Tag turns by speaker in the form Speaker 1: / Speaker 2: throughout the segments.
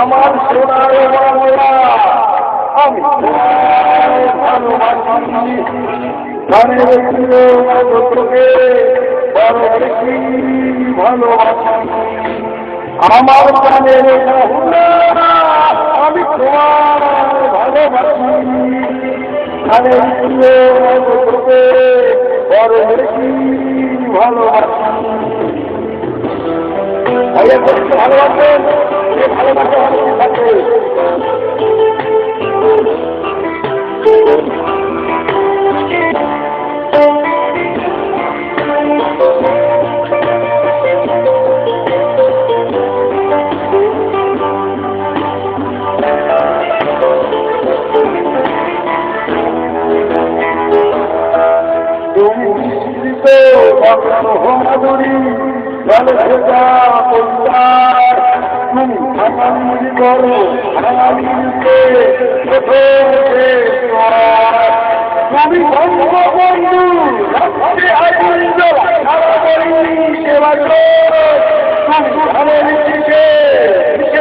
Speaker 1: আমার সোনার বাংলা আমি ভালোবাসি তোকে ভালোবাসি আমার প্রাণের আমি তোমার ভালোবাসি তোকে বড় ভালোবাসেন সে ভালোবাসা মহাদুরী জলে সেটা পরিবার তুমি করো।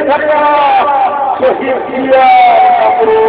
Speaker 1: থাকা শহীদ কাপুর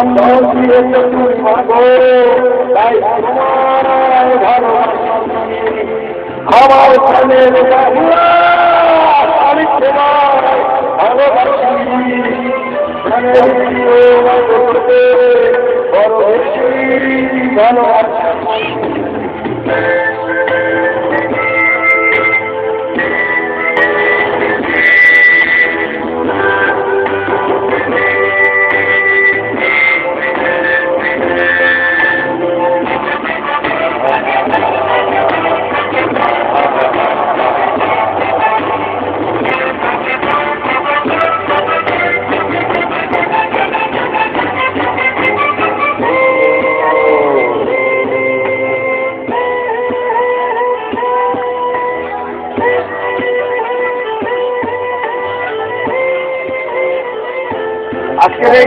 Speaker 1: জন্ম দিয়েছে তুমি মাগো তাই তোমায় ভালোবাসি আমার ভালোবাসি ভালোবাসি এই